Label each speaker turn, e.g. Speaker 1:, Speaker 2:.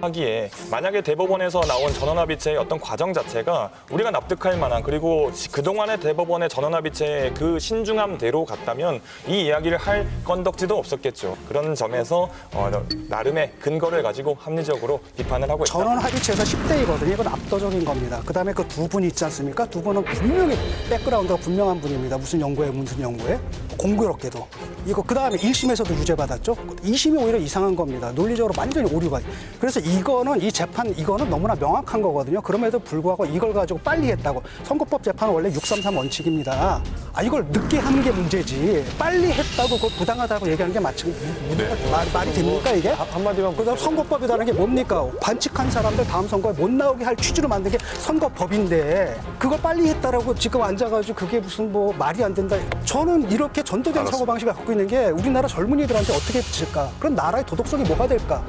Speaker 1: 하기에 만약에 대법원에서 나온 전원합의체의 어떤 과정 자체가 우리가 납득할 만한 그리고 시- 그동안의 대법원의 전원합의체의 그 신중함대로 갔다면 이 이야기를 할 건덕지도 없었겠죠. 그런 점에서 어, 나름의 근거를 가지고 합리적으로 비판을 하고 있다.
Speaker 2: 전원 합의체에서 10대이거든요. 이건 압도적인 겁니다. 그 다음에 그 두 분 있지 않습니까? 두 분은 분명히 백그라운드가 분명한 분입니다. 무슨 연구에, 무슨 연구에. 공교롭게도. 이거 그 다음에 1심에서도 유죄받았죠. 2심이 오히려 이상한 겁니다. 논리적으로 완전히 오류가. 그래서 이거는 이 재판, 이거는 너무나 명확한 거거든요. 그럼에도 불구하고 이걸 가지고 빨리 했다고. 선거법 재판은 원래 633 원칙입니다. 아, 이걸 늦게 하는 게 문제지. 빨리 했다고 그걸 부당하다고 얘기하는 게 마치, 말, 말이 됩니까, 이게?
Speaker 3: 한마디만
Speaker 2: 그다음 선거법이라는 게 뭡니까? 반칙한 사람들 다음 선거에 못 나오게 할 취지로 만든 게 선거법인데 그걸 빨리 했다라고 지금 앉아가지고 그게 무슨 뭐 말이 안 된다. 저는 이렇게 전도된 사고 방식을 갖고 있는 게 우리나라 젊은이들한테 어떻게 비칠까? 그럼 나라의 도덕성이 뭐가 될까?